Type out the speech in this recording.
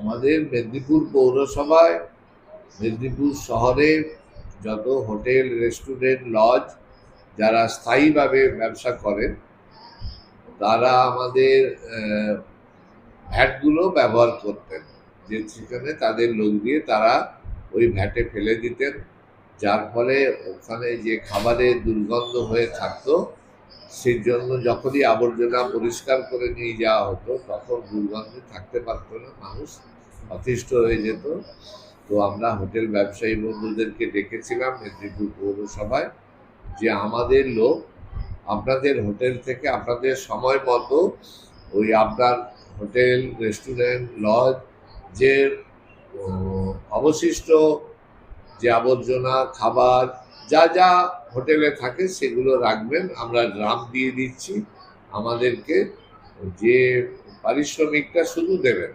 আমাদের মেদিনীপুর পৌরসভায়, মেদিনীপুর শহরে যত হোটেল, রেস্টুরেন্ট, লজ যারা স্থায়ীভাবে ব্যবসা করেন, তারা আমাদের ভ্যাটগুলো ব্যবহার করতেন। যে সেখানে তাদের লোক দিয়ে তারা ওই ভ্যাটে ফেলে দিতেন। যার ফলে ওখানে যে খাবারের দুর্গন্ধ হয়ে থাকতো সেই জন্য যখনই আবর্জনা পরিষ্কার করে নিয়ে যাওয়া হতো, তখন দুর্গন্ধে থাকতে পারতো না মানুষ, অতিষ্ঠ হয়ে যেত। তো আমরা হোটেল ব্যবসায়ী বন্ধুদেরকে ডেকেছিলাম মেদিনীপুর পৌরসভায় যে আমাদের লোক আপনাদের হোটেল থেকে আপনাদের সময় মতো ওই আপনার হোটেল, রেস্টুরেন্ট, লজ যে অবশিষ্ট যে আবর্জনা, খাবার যা যা হোটেলে থাকে সেগুলো রাখবেন। আমরা ড্রাম দিয়ে দিচ্ছি। আমাদেরকে যে পারিশ্রমিকটা শুধু দেবেন।